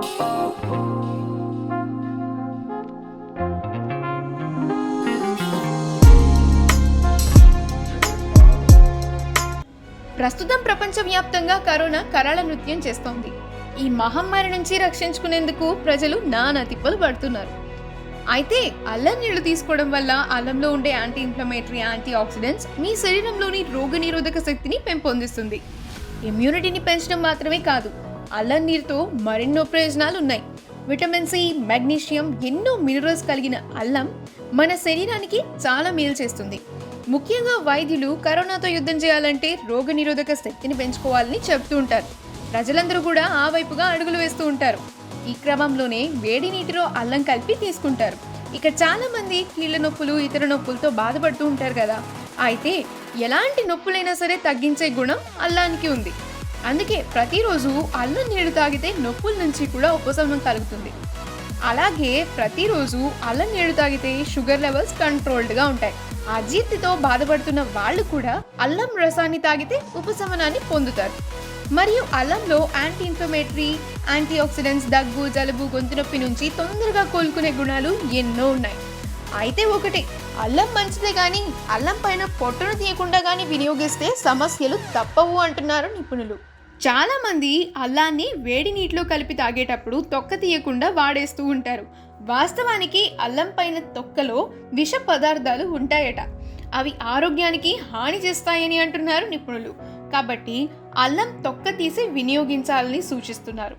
ప్రస్తుతం ప్రపంచవ్యాప్తంగా కరోనా కరాళ నృత్యం చేస్తోంది. ఈ మహమ్మారి నుంచి రక్షించుకునేందుకు ప్రజలు నానా తిప్పలు పడుతున్నారు. అయితే అల్లం నీళ్ళు తీసుకోవడం వల్ల అల్లంలో ఉండే యాంటీ ఇన్ఫ్లమేటరీ యాంటీ ఆక్సిడెంట్స్ మీ శరీరంలోని రోగనిరోధక శక్తిని పెంపొందిస్తుంది. ఇమ్యూనిటీని పెంచడం మాత్రమే కాదు అల్లం నీరుతో మరెన్నో ప్రయోజనాలు ఉన్నాయి విటమిన్ సి మెగ్నీషియం ఎన్నో మినరల్స్ కలిగిన అల్లం మన శరీరానికి చాలా మేలు చేస్తుంది. ముఖ్యంగా వైద్యులు కరోనాతో యుద్ధం చేయాలంటే రోగనిరోధక శక్తిని పెంచుకోవాలని చెప్తూ ఉంటారు. ప్రజలందరూ కూడా ఆ వైపుగా అడుగులు వేస్తూ ఉంటారు. ఈ క్రమంలోనే వేడి నీటిలో అల్లం కలిపి తీసుకుంటారు. ఇక చాలా మంది కీళ్ళ నొప్పులు ఇతర నొప్పులతో బాధపడుతూ ఉంటారు కదా. అయితే ఎలాంటి నొప్పులైనా సరే తగ్గించే గుణం అల్లానికి ఉంది. అందుకే ప్రతిరోజు అల్లం నీళ్ళు తాగితే నొప్పుల నుంచి కూడా ఉపశమనం కలుగుతుంది. అలాగే ప్రతిరోజు అల్లం నీళ్ళు తాగితే షుగర్ లెవెల్స్ కంట్రోల్డ్గా ఉంటాయి. అజీర్తితో బాధపడుతున్న వాళ్ళు కూడా అల్లం రసాన్ని తాగితే ఉపశమనాన్ని పొందుతారు. మరియు అల్లంలో యాంటీ ఇన్ఫ్లమేటరీ యాంటీ ఆక్సిడెంట్స్ దగ్గు జలుబు గొంతు నొప్పి నుంచి తొందరగా కోలుకునే గుణాలు ఎన్నో ఉన్నాయి. అయితే ఒకటి అల్లం మంచిదే కానీ అల్లం పైన పొట్టును తీయకుండా కానీ వినియోగిస్తే సమస్యలు తప్పవు అంటున్నారు నిపుణులు. చాలామంది అల్లాన్ని వేడి నీటిలో కలిపి తాగేటప్పుడు తొక్క తీయకుండా వాడేస్తూ ఉంటారు. వాస్తవానికి అల్లం పైన తొక్కలో విష పదార్థాలు ఉంటాయట. అవి ఆరోగ్యానికి హాని చేస్తాయని అంటున్నారు నిపుణులు. కాబట్టి అల్లం తొక్క తీసి వినియోగించాలని సూచిస్తున్నారు.